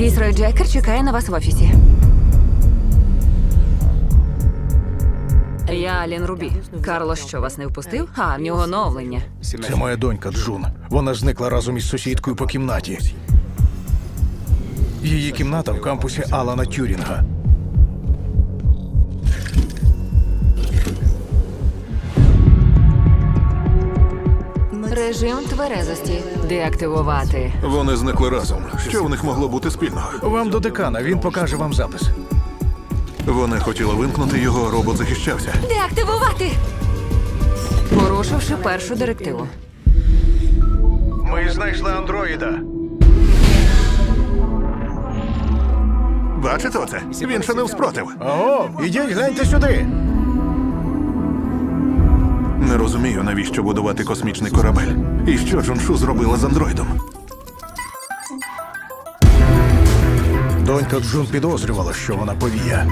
Кріс Рой Джекер чекає на вас в офісі. Я Алін Рубі. Карло що вас не впустив? А, в нього оновлення. Це моя донька Джун. Вона зникла разом із сусідкою по кімнаті. Її кімната в кампусі Алана Тюрінга. Режим тверезості. Деактивувати. Вони зникли разом. Що в них могло бути спільного? Вам до декана, він покаже вам запис. Вони хотіли вимкнути його, робот захищався. Деактивувати! Порушивши першу директиву. Ми знайшли андроїда. Бачите оце? Він ще не вспротив. О, ідіть, гляньте сюди. Не розумію, навіщо будувати космічний корабель. І що Джоншу зробила з андроїдом? Донька Джун підозрювала, що вона повія.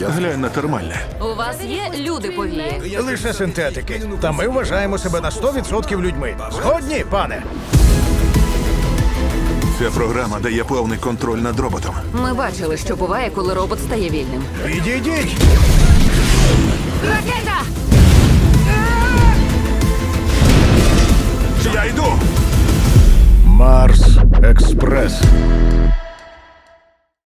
Глянь на термальне. У вас є люди повії. Лише синтетики. Та ми вважаємо себе на 100% людьми. Згодні, пане? Ця програма дає повний контроль над роботом. Ми бачили, що буває, коли робот стає вільним. Відійдіть! Ракета! Я йду! Марс Експрес.